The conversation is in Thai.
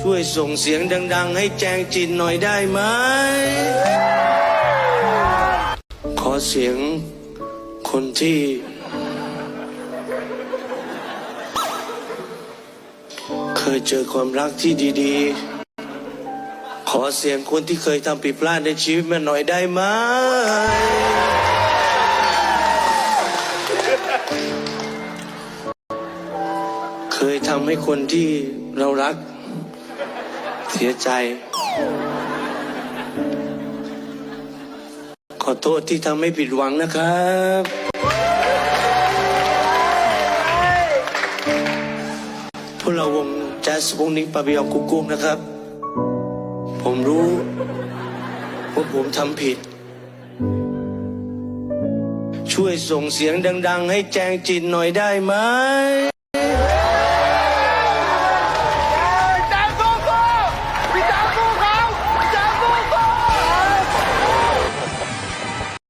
ช่วยส่งเสียงดัง ๆ ให้แจงจินหน่อยได้ไหม ขอเสียงคนที่ เคยเจอความรักที่ดีๆ ขอเสียงคนที่เคยทำผิดพลาดในชีวิตมาหน่อยได้ไหม เคยทำให้คนที่เรารัก เสียใจ ขอโทษที่ทำให้ผิดหวังนะครับ พวกเราวงแจ๊สวงนี้ปาบิยองกุ๊กกุ๊กนะครับ ผมรู้ว่าผมทำผิด ช่วยส่งเสียงดัง ๆ ให้แจงจินหน่อยได้ไหม